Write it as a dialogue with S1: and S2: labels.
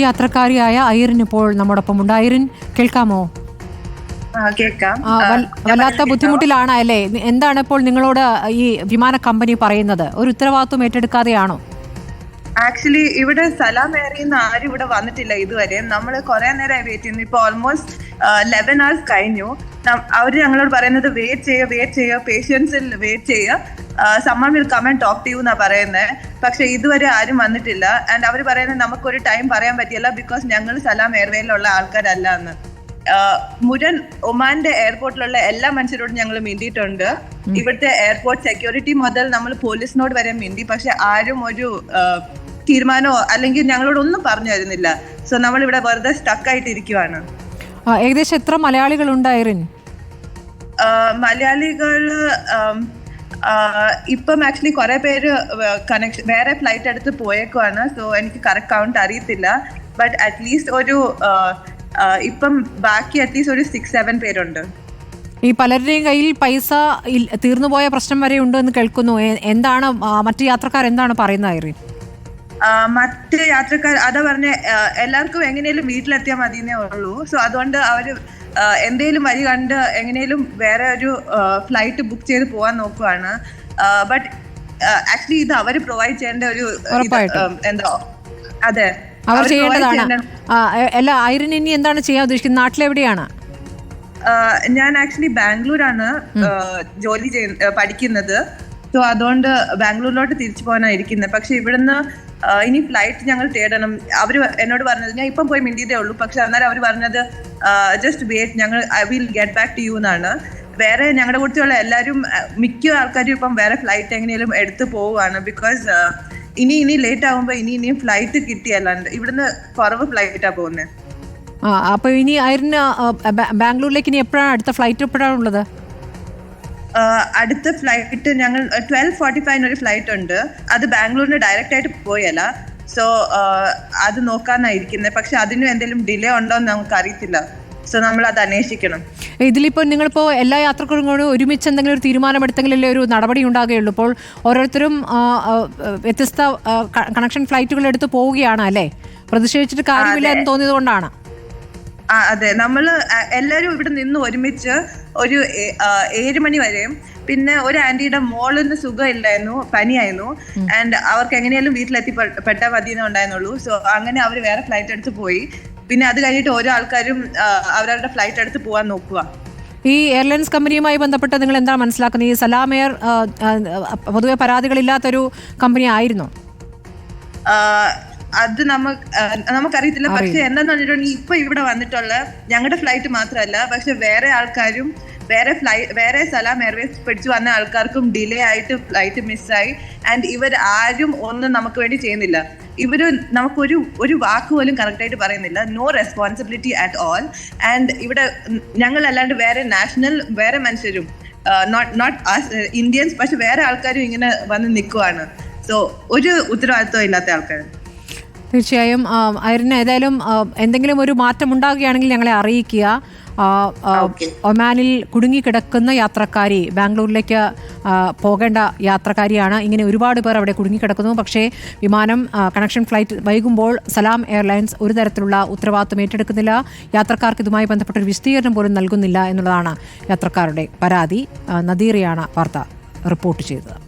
S1: യാത്രക്കാരിയായ Irene ഇപ്പോൾ നമ്മോടൊപ്പം ഉണ്ട്. ഐറിൻ കേൾക്കാമോ? വല്ലാത്ത ബുദ്ധിമുട്ടിലാണ് അല്ലേ? എന്താണ് ഇപ്പോൾ നിങ്ങളോട് ഈ വിമാന കമ്പനി പറയുന്നത്? ഒരു ഉത്തരവാദിത്വം ഏറ്റെടുക്കാതെയാണോ?
S2: ആക്ച്വലി ഇവിടെ സലാം ഏറിയുന്ന ആരും ഇവിടെ വന്നിട്ടില്ല ഇതുവരെ. നമ്മൾ കുറെ നേരമായി വെയിറ്റ് ചെയ്യുന്നു. ഇപ്പൊ ഓൾമോസ്റ്റ് ലെവൻ hours കഴിഞ്ഞു. അവർ ഞങ്ങളോട് പറയുന്നത് വെയിറ്റ് ചെയ്യുക വെയിറ്റ് ചെയ്യുക പേഷ്യൻസിൽ വെയിറ്റ് ചെയ്യുക. Someone will come and talk to you എന്നാ പറയുന്നത് പക്ഷെ ഇതുവരെ ആരും വന്നിട്ടില്ല. ആൻഡ് അവർ പറയുന്നത് നമുക്കൊരു ടൈം പറയാൻ പറ്റിയല്ല ബിക്കോസ് ഞങ്ങൾ സലാം എയർവേയിലുള്ള ആൾക്കാരല്ല എന്ന്. മുരൻ ഒമാന്റെ എയർപോർട്ടിലുള്ള എല്ലാ മനുഷ്യരോടും ഞങ്ങൾ മിണ്ടിയിട്ടുണ്ട്. ഇവിടുത്തെ എയർപോർട്ട് സെക്യൂരിറ്റി മുതൽ നമ്മൾ പോലീസിനോട് വരെ മിണ്ടി. പക്ഷെ ആരും ഒരു തീരുമാനമോ അല്ലെങ്കിൽ ഞങ്ങളോട് ഒന്നും പറഞ്ഞു തരുന്നില്ല. സോ നമ്മൾ ഇവിടെ വെറുതെ സ്റ്റക്ക് ആയിട്ട് ഇരിക്കുവാണ്
S1: ഏകദേശം എത്ര മലയാളികൾ ഐറിൻ?
S2: മലയാളികൾ ഇപ്പം ആക്ച്വലി കുറെ പേര് കണക്ഷൻ വേറെ ഫ്ലൈറ്റ് എടുത്ത് പോയേക്കുവാണ്. സോ എനിക്ക് കറക്റ്റ് കൗണ്ട് അറിയത്തില്ല. ബട്ട് അറ്റ്ലീസ്റ്റ് ഒരു ഇപ്പം ബാക്കി അറ്റ്ലീസ്റ്റ് ഒരു സിക്സ് സെവൻ പേരുണ്ട്.
S1: ഈ പലരുടെയും കയ്യിൽ പൈസ തീർന്നുപോയ പ്രശ്നം വരെ ഉണ്ട് എന്ന് കേൾക്കുന്നു എന്താണ് മറ്റു യാത്രക്കാർ എന്താണ് പറയുന്നത് ഐറിൻ?
S2: മറ്റ് യാത്രക്കാർ അതാ പറഞ്ഞ എല്ലാവർക്കും എങ്ങനെയും വീട്ടിലെത്തിയാൽ മതിയെന്നേ ഉള്ളൂ. സോ അതുകൊണ്ട് അവർ എന്തേലും വഴി കണ്ട് എങ്ങനെയും വേറെ ഒരു ഫ്ലൈറ്റ് ബുക്ക് ചെയ്ത് പോകാൻ നോക്കുവാണ്. ബട്ട് ആക്ച്വലി ഇത് അവർ പ്രൊവൈഡ് ചെയ്യേണ്ട ഒരു എന്തോ അതെ.
S1: അവർ ചെയ്യേണ്ടതാണ്. അല്ല ഐറിൻ ഇനി എന്താണ് ചെയ്യാൻ ഉദ്ദേശിക്കുന്നത്? നാട്ടിലെവിടെയാണ്?
S2: എവിടെയാണ് ഞാൻ ആക്ച്വലി ബാംഗ്ലൂരാണ് ജോലി ചെയ്യുന്ന പഠിക്കുന്നത്. സോ അതുകൊണ്ട് ബാംഗ്ലൂരിലോട്ട് തിരിച്ചു പോകാനായിരിക്കുന്നത് പക്ഷെ ഇവിടുന്ന് ഇനി ഫ്ലൈറ്റ് ഞങ്ങൾ തേടണം. അവർ എന്നോട് പറഞ്ഞത് ഞാൻ ഇപ്പം പോയി മിണ്ടിയതേ ഉള്ളൂ. പക്ഷെ അന്നേരം അവർ പറഞ്ഞത് ജസ്റ്റ് വെയിറ്റ് ഞങ്ങൾ I will get back to you എന്നാണ്. വേറെ ഞങ്ങളുടെ കൂട്ടത്തിലുള്ള എല്ലാവരും മിക്ക ആൾക്കാരും ഇപ്പം വേറെ ഫ്ലൈറ്റ് എങ്ങനെയും എടുത്തു പോവുകയാണ് ബിക്കോസ് ഇനി ഇനി ലേറ്റ് ആകുമ്പോൾ ഇനി ഇനിയും ഫ്ലൈറ്റ് കിട്ടിയല്ലാണ്ട് ഇവിടുന്ന് കുറവ് ഫ്ലൈറ്റാണ് പോകുന്നത്
S1: ആ അപ്പോൾ ഇനി ആയിരുന്നു ബാംഗ്ലൂരിലേക്ക് ഇനി എപ്പോഴാണ് അടുത്ത ഫ്ലൈറ്റ് എപ്പോഴാണ് ഉള്ളത്?
S2: അടുത്ത ഫ്ലൈറ്റ് ഞങ്ങൾ ട്വൽവ് ഫോർട്ടി ഫൈവിന് ഒരു ഫ്ലൈറ്റ് ഉണ്ട്. അത് ബാംഗ്ലൂരിന് ഡയറക്റ്റ് ആയിട്ട് പോയല്ല. സോ അത് നോക്കാനായിരിക്കുന്നത് പക്ഷെ അതിനും എന്തെങ്കിലും ഡിലേ ഉണ്ടോ എന്ന് നമുക്ക് അറിയത്തില്ല സോ നമ്മൾ അത് അന്വേഷിക്കണം.
S1: ഇതിലിപ്പോൾ നിങ്ങളിപ്പോൾ എല്ലാ യാത്രക്കാരും കൂടി ഒരുമിച്ച് എന്തെങ്കിലും ഒരു തീരുമാനമെടുത്തെങ്കിലല്ലേ ഒരു നടപടി ഉണ്ടാകുകയുള്ളൂ. ഇപ്പോൾ ഓരോരുത്തരും വ്യത്യസ്ത കണക്ഷൻ ഫ്ലൈറ്റുകൾ എടുത്ത് പോവുകയാണ് അല്ലേ? പ്രതിഷേധിച്ചിട്ട് കാര്യമില്ല എന്ന് തോന്നിയത് കൊണ്ടാണ്.
S2: അതെ. നമ്മൾ എല്ലാവരും ഇവിടെ നിന്ന് ഒരുമിച്ച് ഒരു ഏഴ് മണി വരെയും. പിന്നെ ഒരു ആന്റിയുടെ മോളിന് സുഖമില്ലായിരുന്നു പനിയായിരുന്നു. ആൻഡ് അവർക്ക് എങ്ങനെയാലും വീട്ടിലെത്തി പെട്ടാൽ മതി എന്നേ ഉണ്ടായിരുന്നുള്ളൂ. സോ അങ്ങനെ അവർ വേറെ ഫ്ലൈറ്റ് എടുത്ത് പോയി. പിന്നെ അത് കഴിഞ്ഞിട്ട് ഓരോ ആൾക്കാരും അവരവരുടെ ഫ്ലൈറ്റ് എടുത്ത് പോകാൻ നോക്കുക
S1: ഈ എയർലൈൻസ് കമ്പനിയുമായി ബന്ധപ്പെട്ട് നിങ്ങൾ എന്താണ് മനസ്സിലാക്കുന്നത്? ഈ സലാം എയർ പൊതുവെ പരാതികളില്ലാത്തൊരു കമ്പനി ആയിരുന്നു?
S2: അത് നമുക്ക് നമുക്കറിയത്തില്ല. പക്ഷെ എന്താന്ന് പറഞ്ഞിട്ടുണ്ടെങ്കിൽ ഇപ്പൊ ഇവിടെ വന്നിട്ടുള്ള ഞങ്ങളുടെ ഫ്ലൈറ്റ് മാത്രമല്ല പക്ഷെ വേറെ ആൾക്കാരും വേറെ ഫ്ലൈ വേറെ സലാം എയർവേസ് പിടിച്ചു വന്ന ആൾക്കാർക്കും ഡിലേ ആയിട്ട് ഫ്ലൈറ്റ് മിസ്സായി ആൻഡ് ഇവർ ആരും ഒന്നും നമുക്ക് വേണ്ടി ചെയ്യുന്നില്ല. ഇവർ നമുക്കൊരു ഒരു വാക്ക് പോലും കറക്റ്റായിട്ട് പറയുന്നില്ല. No responsibility at all and ഇവിടെ ഞങ്ങളല്ലാണ്ട് വേറെ നാഷണൽ വേറെ മനുഷ്യരും നോട്ട് നോട്ട് ഇന്ത്യൻസ് പക്ഷെ വേറെ ആൾക്കാരും ഇങ്ങനെ വന്ന് നിൽക്കുവാണ് സോ ഒരു ഉത്തരവാദിത്വം ഇല്ലാത്ത ആൾക്കാർ
S1: തീർച്ചയായും അരുണ് ഏതായാലും എന്തെങ്കിലും ഒരു മാറ്റം ഉണ്ടാകുകയാണെങ്കിൽ ഞങ്ങളെ അറിയിക്കുക. ഒമാനിൽ കുടുങ്ങി ഒമാനിൽ കുടുങ്ങിക്കിടക്കുന്ന യാത്രക്കാരി ബാംഗ്ലൂരിലേക്ക് പോകേണ്ട യാത്രക്കാരിയാണ്. ഇങ്ങനെ ഒരുപാട് പേർ അവിടെ കുടുങ്ങിക്കിടക്കുന്നു. പക്ഷേ വിമാനം കണക്ഷൻ ഫ്ലൈറ്റ് വൈകുമ്പോൾ സലാം എയർലൈൻസ് ഒരു തരത്തിലുള്ള ഉത്തരവാദിത്വം ഏറ്റെടുക്കുന്നില്ല. യാത്രക്കാർക്ക് ഇതുമായി ബന്ധപ്പെട്ട ഒരു വിശദീകരണം പോലും നൽകുന്നില്ല എന്നുള്ളതാണ് യാത്രക്കാരുടെ പരാതി. നദീറയാണ് വാർത്ത റിപ്പോർട്ട് ചെയ്തത്.